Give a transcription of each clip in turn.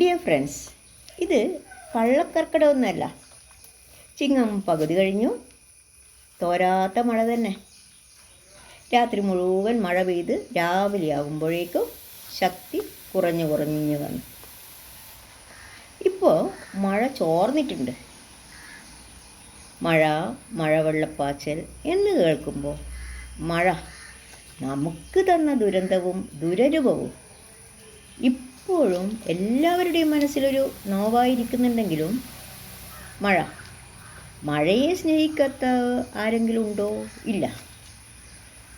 Dear friends ഇത് കള്ളക്കർക്കിടമൊന്നുമല്ല ചിങ്ങം പകുതി കഴിഞ്ഞു. തോരാത്ത മഴ തന്നെ. രാത്രി മുഴുവൻ മഴ പെയ്ത് രാവിലെ ആകുമ്പോഴേക്കും ശക്തി കുറഞ്ഞു കുറഞ്ഞു വന്നു. ഇപ്പോൾ മഴ ചോർന്നിട്ടുണ്ട്. മഴ മഴവെള്ളപ്പാച്ചൽ എന്ന് കേൾക്കുമ്പോൾ മഴ നമുക്ക് തന്ന ദുരന്തവും ദുരനുഭവവും. ഇപ്പോഴും എല്ലാവരുടെയും മനസ്സിലൊരു നോവായിരിക്കുന്നുണ്ടെങ്കിലും മഴ. മഴയെ സ്നേഹിക്കാത്ത ആരെങ്കിലും ഉണ്ടോ? ഇല്ല.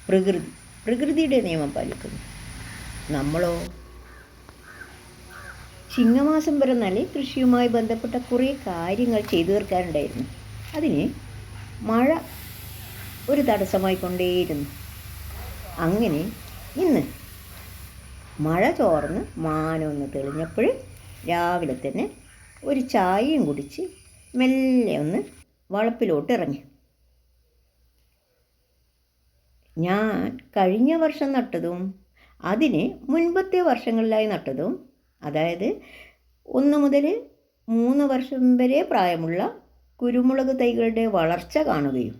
പ്രകൃതി. പ്രകൃതിയുടെ നിയമം പാലിക്കുന്നു. നമ്മളോ? ചിങ്ങമാസം പിറന്നാൽ കൃഷിയുമായി ബന്ധപ്പെട്ട കുറേ കാര്യങ്ങൾ ചെയ്തു തീർക്കാനുണ്ടായിരുന്നു. അതിന് മഴ ഒരു തടസ്സമായി കൊണ്ടേയിരുന്നു. അങ്ങനെ ഇന്ന് മഴ ചോർന്ന് മാനമൊന്ന് തെളിഞ്ഞപ്പോൾ രാവിലെ തന്നെ ഒരു ചായയും കുടിച്ച് മെല്ലെ ഒന്ന് വളപ്പിലോട്ട് ഇറങ്ങി. ഞാൻ കഴിഞ്ഞ വർഷം നട്ടതും അതിന് മുൻപത്തെ വർഷങ്ങളിലായി നട്ടതും അതായത് ഒന്ന് മുതൽ മൂന്ന് വർഷം വരെ പ്രായമുള്ള കുരുമുളക് തൈകളുടെ വളർച്ച കാണുകയും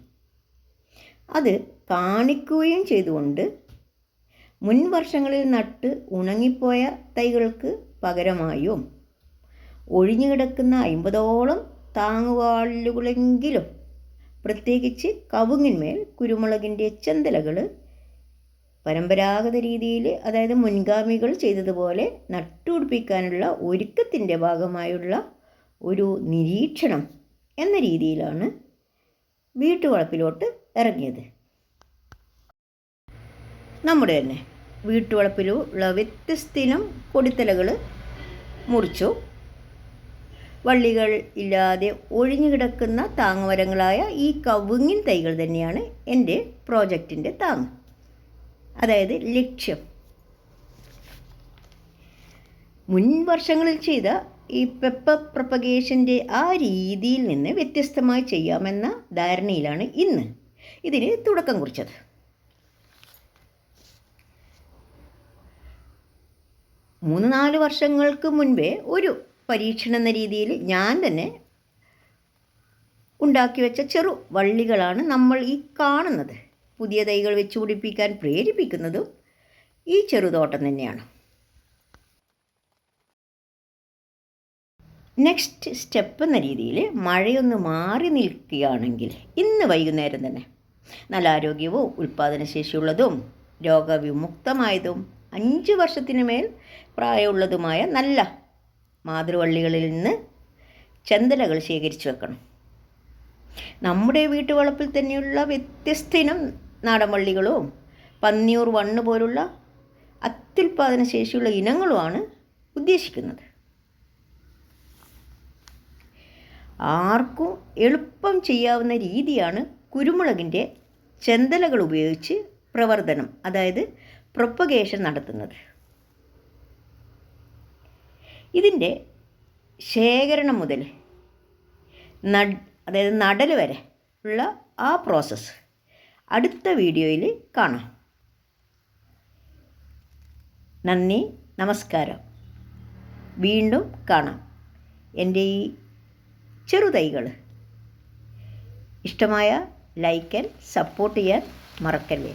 അത് കാണിക്കുകയും ചെയ്തുകൊണ്ട് മുൻ വർഷങ്ങളിൽ നട്ട് ഉണങ്ങിപ്പോയ തൈകൾക്ക് പകരമായും ഒഴിഞ്ഞുകിടക്കുന്ന അമ്പതോളം താങ്ങുവാളുകളെങ്കിലും പ്രത്യേകിച്ച് കവുങ്ങിന്മേൽ കുരുമുളകിന്റെ ചെന്തലകൾ പരമ്പരാഗത രീതിയിൽ അതായത് മുൻഗാമികൾ ചെയ്തതുപോലെ നട്ടുപിടിപ്പിക്കാനുള്ള ഒരുക്കത്തിന്റെ ഭാഗമായുള്ള ഒരു നിരീക്ഷണം എന്ന രീതിയിലാണ് വീട്ടുവളപ്പിലോട്ട് ഇറങ്ങിയത്. നമ്മുടെ തന്നെ വീട്ടുവളപ്പിലുള്ള വ്യത്യസ്തയിനം കൊടിത്തലകൾ മുറിച്ചു. വള്ളികൾ ഇല്ലാതെ ഒഴിഞ്ഞു കിടക്കുന്ന താങ്ങുമരങ്ങളായ ഈ കവുങ്ങിൻ തൈകൾ തന്നെയാണ് എന്റെ പ്രോജക്റ്റിന്റെ താങ് അതായത് ലക്ഷ്യം. മുൻ വർഷങ്ങളിൽ ചെയ്ത ഈ പെപ്പ പ്രൊപ്പഗേഷന്റെ ആ രീതിയിൽ നിന്ന് വ്യത്യസ്തമായി ചെയ്യാമെന്ന ധാരണയിലാണ് ഇന്ന് ഇതിന് തുടക്കം കുറിച്ചത്. മൂന്ന് നാല് വർഷങ്ങൾക്ക് മുൻപേ ഒരു പരീക്ഷണം എന്ന രീതിയിൽ ഞാൻ തന്നെ ഉണ്ടാക്കി വെച്ച ചെറു വള്ളികളാണ് നമ്മൾ ഈ കാണുന്നത്. പുതിയ തൈകൾ വെച്ച് പിടിപ്പിക്കാൻ പ്രേരിപ്പിക്കുന്നതും ഈ ചെറുതോട്ടം തന്നെയാണ്. നെക്സ്റ്റ് സ്റ്റെപ്പ് എന്ന രീതിയിൽ മഴയൊന്ന് മാറി നിൽക്കുകയാണെങ്കിൽ ഇന്ന് വൈകുന്നേരം തന്നെ നല്ല ആരോഗ്യവും ഉൽപ്പാദനശേഷിയുള്ളതും രോഗവിമുക്തമായതും അഞ്ച് വർഷത്തിന് മേൽ പ്രായമുള്ളതുമായ നല്ല മാതൃവള്ളികളിൽ നിന്ന് ചെന്തലകൾ ശേഖരിച്ചു വെക്കണം. നമ്മുടെ വീട്ടുവളപ്പിൽ തന്നെയുള്ള വ്യത്യസ്ത ഇനം നാടൻ വള്ളികളും പന്നിയൂർ വണ്ണ് പോലുള്ള അത്യുൽപാദന ശേഷിയുള്ള ഇനങ്ങളുമാണ് ഉദ്ദേശിക്കുന്നത്. ആർക്കും എളുപ്പം ചെയ്യാവുന്ന രീതിയാണ് കുരുമുളകിന്റെ ചെന്തലകൾ ഉപയോഗിച്ച് പ്രവർത്തനം. അതായത് പ്രൊപ്പഗേഷൻ നടത്തുന്നത്. ഇതിന്റെ ശേഖരണം മുതൽ നട് അതായത് നടൽ വരെ ഉള്ള ആ പ്രോസസ്സ് അടുത്ത വീഡിയോയിൽ കാണാം. നന്ദി നമസ്കാരം. വീണ്ടും കാണാം. എന്റെ ഈ ചെറുതൈകൾ ഇഷ്ടമായ ലൈക്ക് ആൻഡ് സപ്പോർട്ട് ചെയ്യാൻ മറക്കല്ലേ?